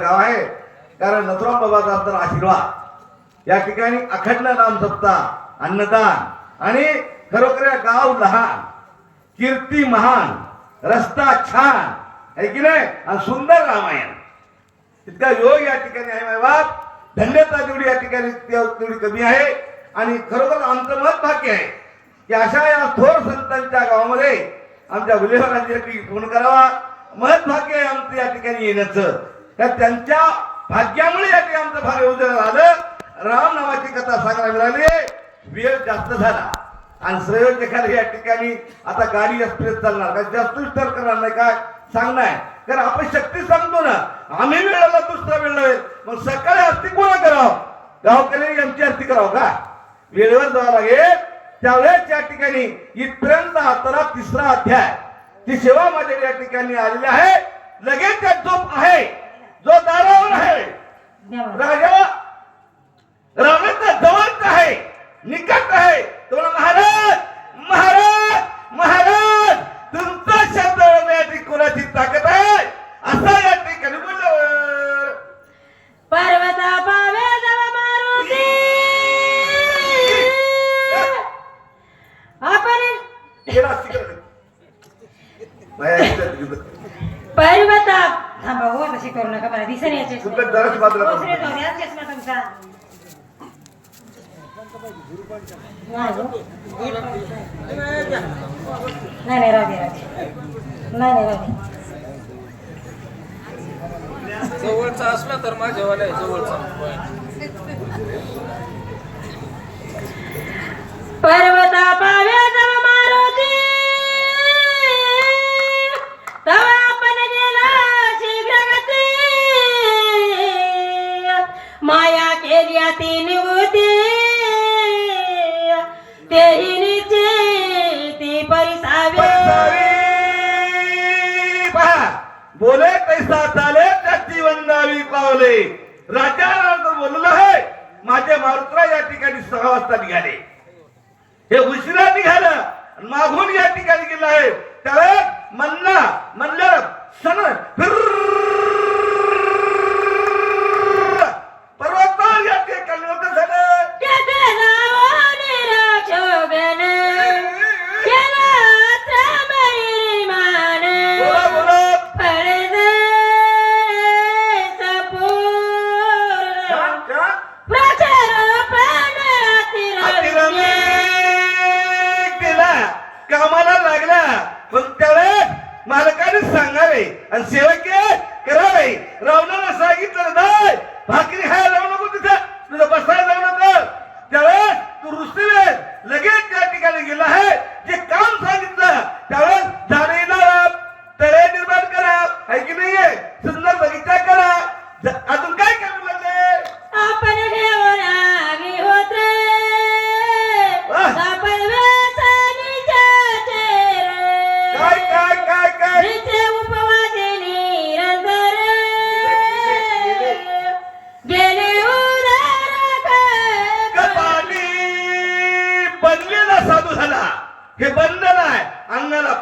गाव आहे. कारण नथुराम बाबाचा तर आशीर्वाद. या ठिकाणी अखंड नाम सप्ताह अन्नदान. आणि खरोखर गाव लहान कीर्ती महान रस्ता छान आहे की नाही? आणि सुंदर रामायण. इतका योग या ठिकाणी आहे माझा बाप. धन्यता जेवढी या ठिकाणी तेवढी कमी आहे. आणि खरोखर आमचं मत भाग्य आहे की अशा या थोर संतांच्या गावामध्ये आमच्या गुलेवारांसाठी फोन करावा. मत भाग्य आहे आमचं या ठिकाणी येण्याचं. तर त्यांच्या भाग्यामुळे या ठिकाणी आमचं भाग्य उदय झालं. राम नावाची कथा सांगायला मिळाली. वेळ जास्त झाला. आणि संयोजकाला या ठिकाणी आता गाडी एक्सप्रेस चालणार. काय जास्त विस्तार करणार नाही काय सांगणार कारण आपण शक्ती सांगतो ना आम्ही वेळाला दुसरा वेळ. नव्हे मग सकाळी आरती कोणा करावं? गावकरी आमची आरती करावं का? वेळेवर जावं लागेल. त्यावेळेस या ठिकाणी इथपर्यंत आता तिसरा अध्याय. ती सेवा माझ्या या ठिकाणी आलेली आहे. लगेच त्यात झोप आहे. जो दारावर आहे राजा रावणाचा जवळच आहे निकट आहे तुम्हाला महाराज तशी करू नका मला दिसन याचे बाजूला चष्मा तुमचा नाही हो. नाही नाही राहू दे राहू दे. नाही नाही राहू दे. जवळचा असला तर माझ्यावाला आहे जवळचा. पर्वता पावे तेही निश्चिती परिसावे। पहा बोले पैसा चाले त्याची वंदावी पावले। राजा बोललो आहे माझे मारुत्रा या ठिकाणी सहा वाजता निघाले. हे उशिरा निघालं मागून या ठिकाणी गेलं आहे. त्यावेळेस म्हणला म्हणलं सण फिर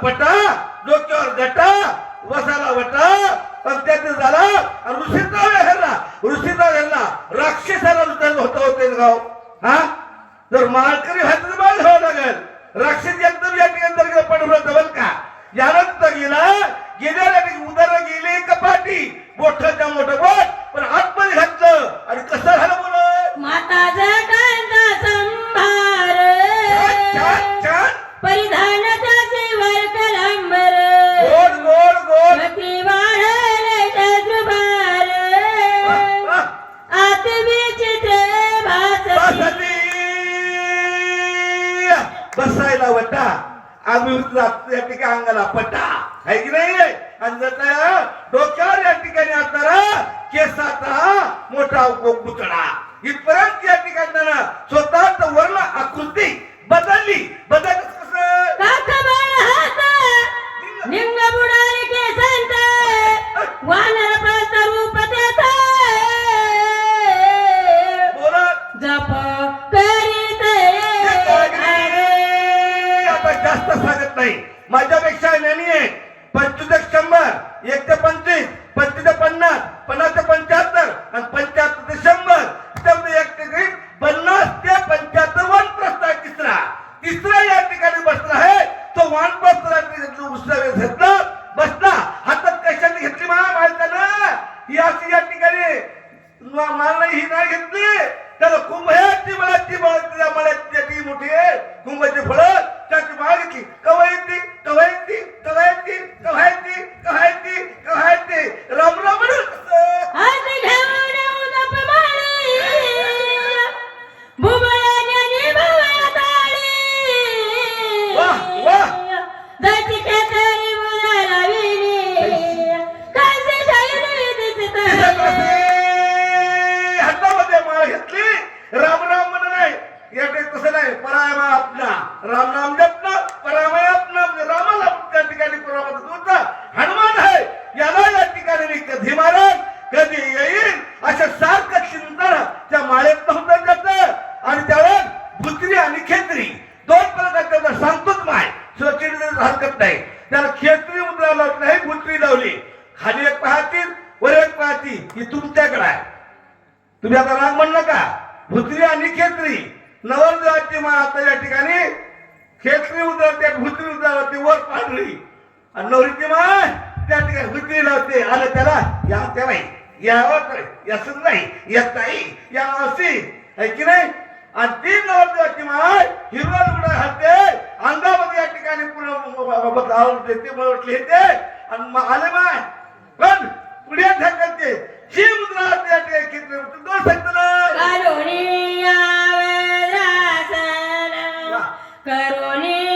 पटा डोक्यावर गटा वसाला वटा पण त्यात झाला आणि ऋषीचा घरला ऋषीचा घरला राक्षसाला लुटायला होता होते गाव हा जर माळकर बसायला वटा. आम्ही जातो या ठिकाणी अंगाला पटा. आहे की नाही? आणि डोक्यावर या ठिकाणी असणारा केसाचा मोठा पुतळा. इथपर्यंत या ठिकाणी स्वतःच वर्ण आकृती बदलली. बदल कसं? निंग बुडाले केसांत वानर प्रस्त रूप नाही. माझ्यापेक्षा ज्ञानी आहे. पंचवीस एक शंभर एक ते पंचवीस पंचवीस ते पन्नास पन्नास ते पंच्याहत्तर आणि पंच्याहत्तर ते शंभर. एक ते पन्नास ते पंच्याहत्तर वानप्रस्थ आहे तिसरा. तिसरा या ठिकाणी बसला आहे. तो वानप्रस्थ वेळ घेतला बसला. हातात कशाने घेतली मला माहीत ना ही अशी या ठिकाणी मला नाही ही नाही घेतली. त्याला कुंभयाची मळाची मळाची मला ती मोठी आहे. कुंभाची फळं त्याची माळ घेतली कवा येते कवा येते कवा येते कवा येते कवा येते कवा येते राम राम राम राम याकडे तसं नाही. परायमा आपला राम नाम जपना परायमा आपला म्हणजे रामाला त्या ठिकाणी पुरामध्ये तुमचा हनुमान आहे. याला या ठिकाणी मी कधी मारेन कधी येईल? अशा सारखं चिंतन त्या माळेत नव्हतं जात. आणि त्यावेळेस भुत्री आणि खेत्री. दोन प्रकारच्या सांगतोच माय. सुरक्षित हरकत नाही. त्याला खेत्री मुद्रा लावली नाही भुत्री लावली. खाली एक पाहतील वर एक पाहतील. ही तुमच्याकडे आहे. तुम्ही आता राग म्हण नका. भुत्री आणि खेत्री. नवरदेवाची मा आता या ठिकाणी खेत्री उतरते भुत्री उतरते वर पांढरी. आणि नवरीची माय त्या ठिकाणी भुत्री लावते. आलं त्याला या त्या नाही यावर यासच नाही येत नाही या असी आहे की नाही? आणि ती नवरदेवाची माय हिरवा लुगडा घालते अंगामध्ये या ठिकाणी पूर्ण आवडते ते म्हटले येते. आणि मग आले माय पण पुढे ढकलते. ही मुद्रा त्या ठिकाणी खेत्री दोन सांगतो ना करुणी एकाग्रमन,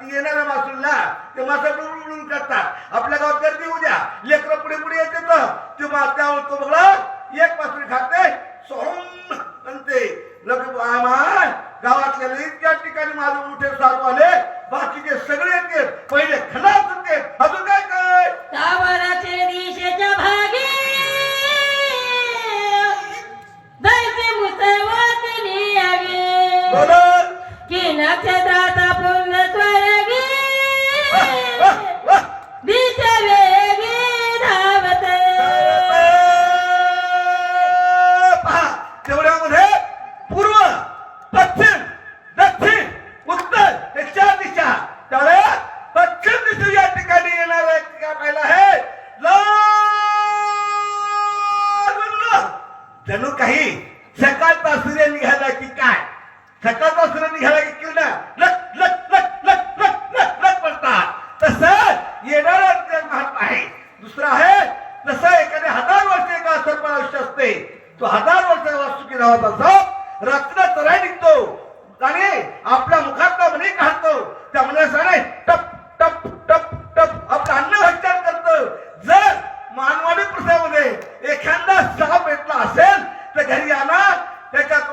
ती येणाऱ्या मासूलला ते मासा उडून करतात. आपल्या गावात गर्दी उद्या लेकरं पुढे पुढे येते तर ते मा त्यावर तो बघला एक मासुरी खाते सोहम म्हणते लगे आम्हा गावातल्या इतक्या ठिकाणी माझे मोठे साधू आले बाकीचे सगळे येते पहिले खलास होते. अजून काय काय? सावराचे दिशेच्या भागी बोला. की नक्षत्राचा जणू काही सकाळचा सूर्य निघाला की काय? सकाळचा सूर्य निघाला की किरण लक लक लक लक लक लक लक पडतात. तस येणारा महत्त्व आहे. दुसरा आहे जसं एखाद्या हजार वर्ष एका सर्व आयुष्य असते तो हजार वर्ष वास्तुकी राहत असतो रात्र चराय निघतो. आणि आपल्या मुखात म्हणे काढतो. त्या म्हणासाने टप टप टप टप आपलं अन्न भक्षण करतो. जर मानवाने प्रसामध्ये एखादा साप भेटला असेल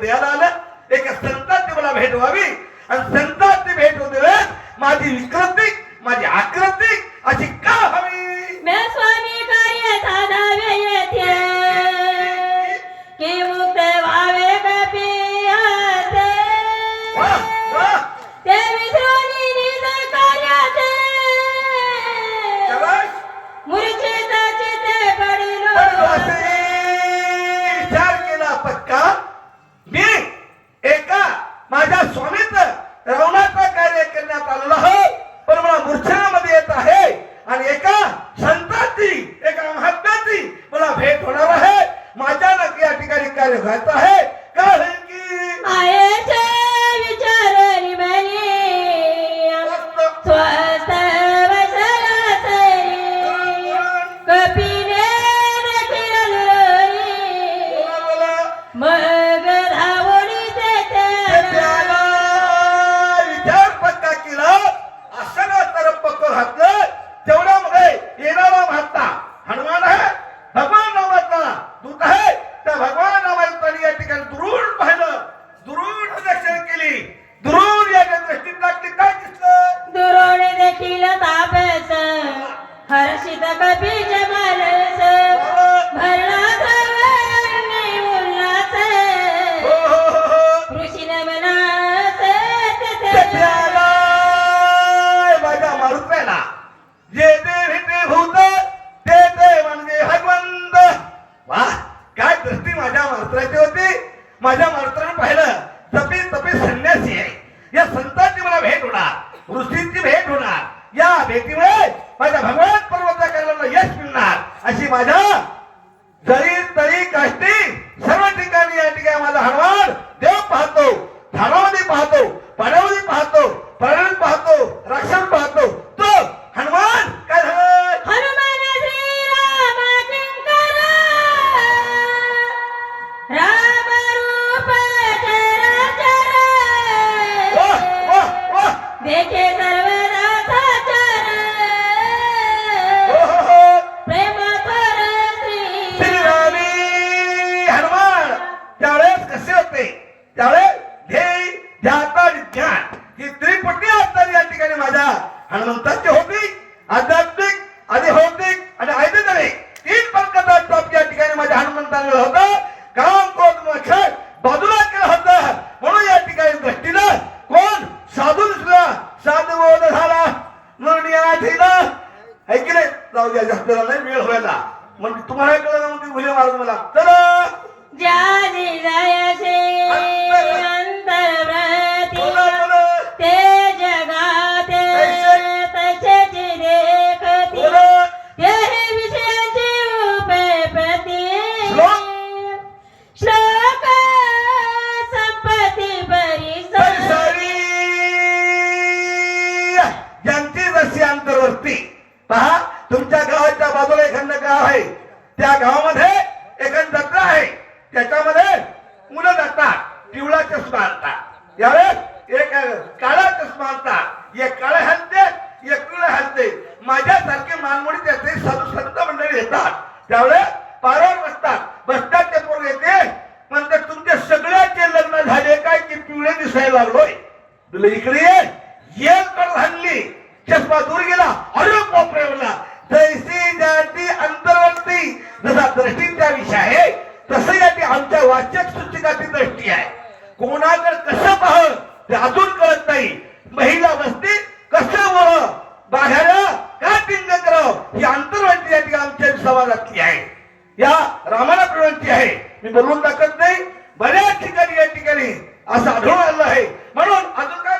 हृदयाला आलं. एक संतांनी मला भेट व्हावी आणि मास्तराची होते. माझ्या मास्तरानं पाहिलं तपे तपे संन्यासी आहे. या संतांची मला भेट होणार ऋषींची भेट होणार. या भेटी मध्ये एक जत्रा आहे. त्याच्यामध्ये मुलं जातात पिवळा चष्मा आणतात. यावेळेस एक काळा चष्मा आणतात. एक काळे हलते एक पिवळा हलते. माझ्यासारखे मानमोडी त्याचे साधू संत मंडळी येतात. त्यावेळेस पारावर बसतात. बसतात ते पोर येते. म्हणतात तुमचे सगळ्याचे लग्न झाले काय? की पिवळे दिसायला लागलोय? तुला इकडे ये. तर हल्ली चष्मा दूर गेला. अरे कोपऱ्यावला तैसी ज्याची अंतर्वर्ती जसा दृष्टीचा विषय आहे तसं याची आमच्या वाचक सूचकाची दृष्टी आहे. कोणाकडे कसं पाह ते अजून कळत नाही. महिला बसते कसं बोल बाघ्याला का पिंग करावं ही आंतरवादी याची आमच्या समाजातली आहे. या रामाला प्रवृत्ती आहे. मी बोलून दाखवत नाही. बऱ्याच ठिकाणी या ठिकाणी असं आढळून आलं आहे. म्हणून अजून काय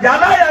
下来呀！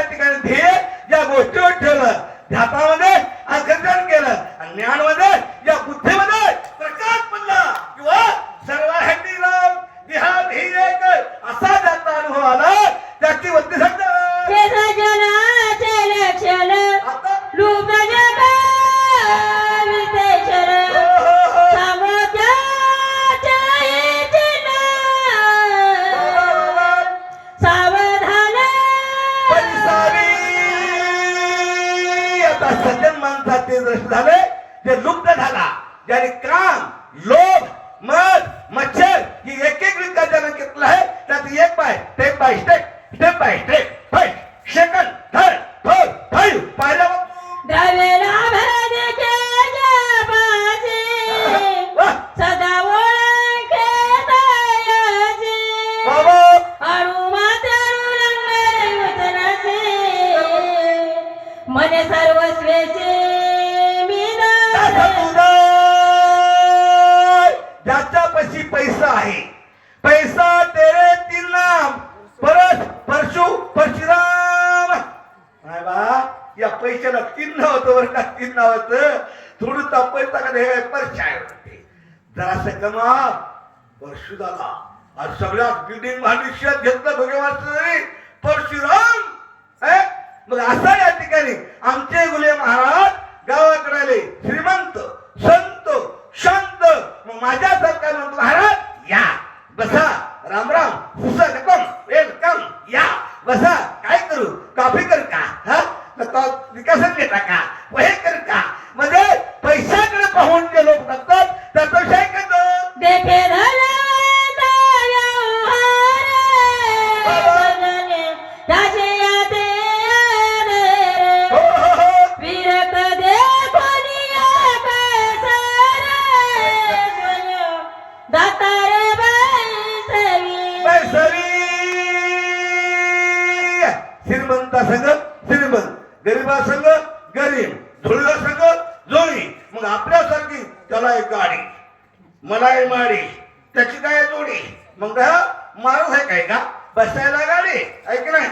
माणूस आहे काय का? बसायला गाडी ऐक नाही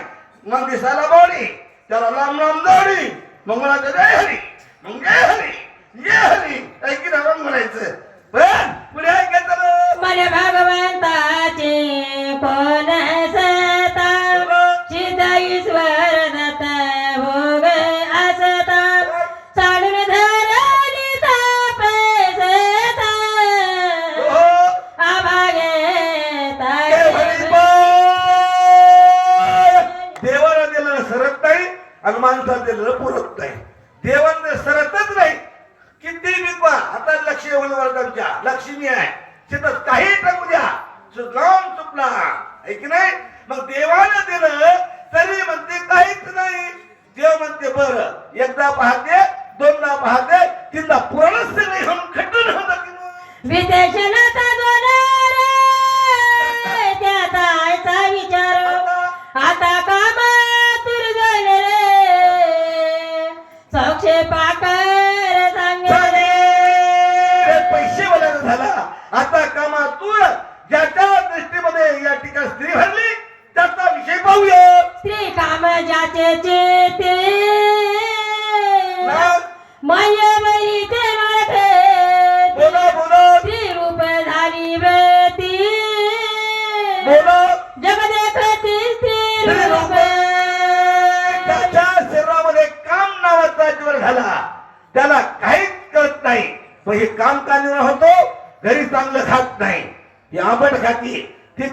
मग दिसायला बावडी त्याला लांब लांब जोडी. मग मला जय हरी मग जय हरी ये हरी. ऐक ना मग म्हणायचं. पण पुढे ऐकायचं ना. भगवंताचे आणि दिलेलं पुरत नाही. देवांना सरतच नाही. किती विकवा आता लक्ष येऊन वर्गांच्या लक्ष्मी आहे. तिथं काही टाकू द्या. सुजलाम सुपला ऐक नाही? मग देवानं दिलं तरी म्हणते काहीच नाही. देव म्हणते बर एकदा पाहते दोनदा पाहते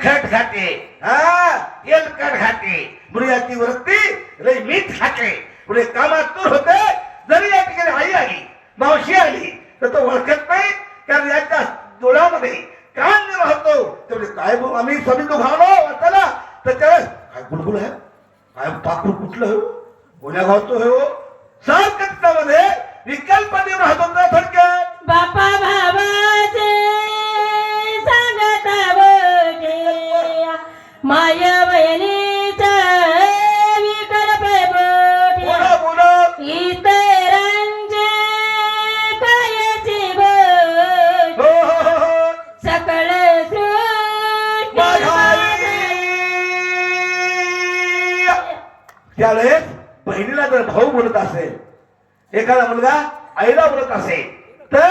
तिखट खाते हा? तेलकट खाते मुळ्याची वृत्ती लय मीठ खाते पुढे कामात दूर होते. जरी या ठिकाणी आई आली मावशी आली तर तो ओळखत नाही. कारण याच्या डोळ्यामध्ये कान राहतो होतो तेवढे काय आम्ही स्वामी तो घालो वाचायला तर त्यावेळेस काय बुलबुल आहे? काय पाखरू कुठलं हो? कोण्या गावचं हो? सारखत्यामध्ये विकल्प राहत होता थडक्यात. बापा भावाचे सांगत माया बोटे बोला बोला. इतरांचे कायची गोष्ट हो हो हो सकळ. त्यावेळेस बहिणीला जर भाऊ बोलत असेल एखादा मुलगा आईला बोलत असेल तर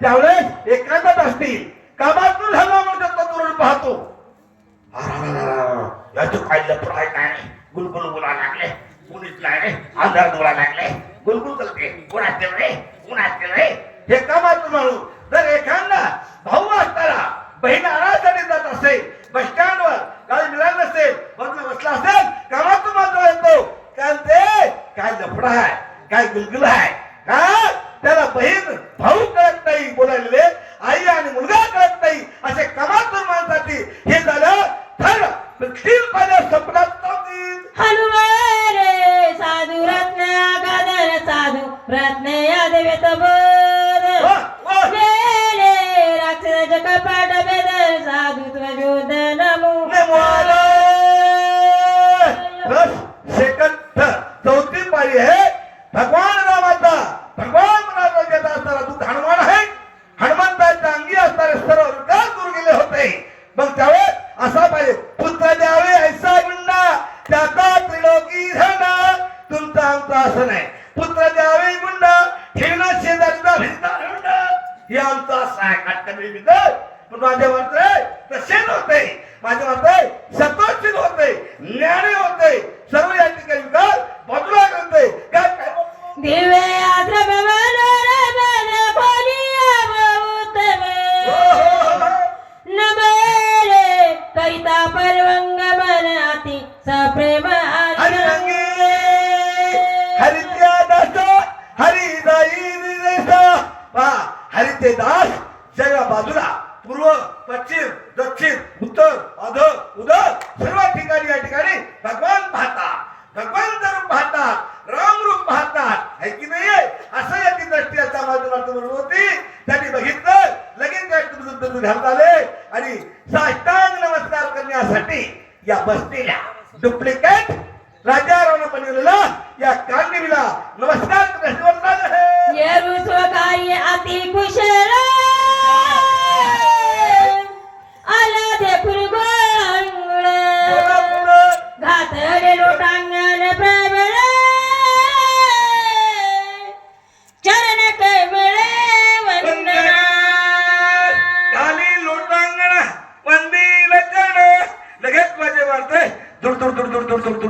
त्यावेळेस एकांतात असतील. कामातून झाला म्हणून तो तरुण पाहतो. याचं काय लपड आहे काय गुलगुल बोला लागले कुणीच नाही आधार डोळा लागले गुलगुल करते कोण असतील रे कोण असतील रे हे कामातून म्हणून जर एखादा भाऊ असताना बहीण आणासाठी जात असेल बस स्टँडवर गाडी मिळाली नसेल बसला बसला असेल कामातून मात्र येतो कारण ते काय लफडा आहे काय गुलगुल आहे का त्याला बहीण भाऊ कळत नाही बोलायले आई आणि मुलगा कळत नाही असे कामातून माणसाठी हे झालं ठरलं पण तीन पाण्या सपनात नव्हती. हनुमारे साधू रत्न गादर साधू रत्न यादवेत बोध. गेले राक्षस कपाट बेद साधू त्वजोद அடுத்ததா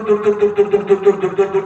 tur tur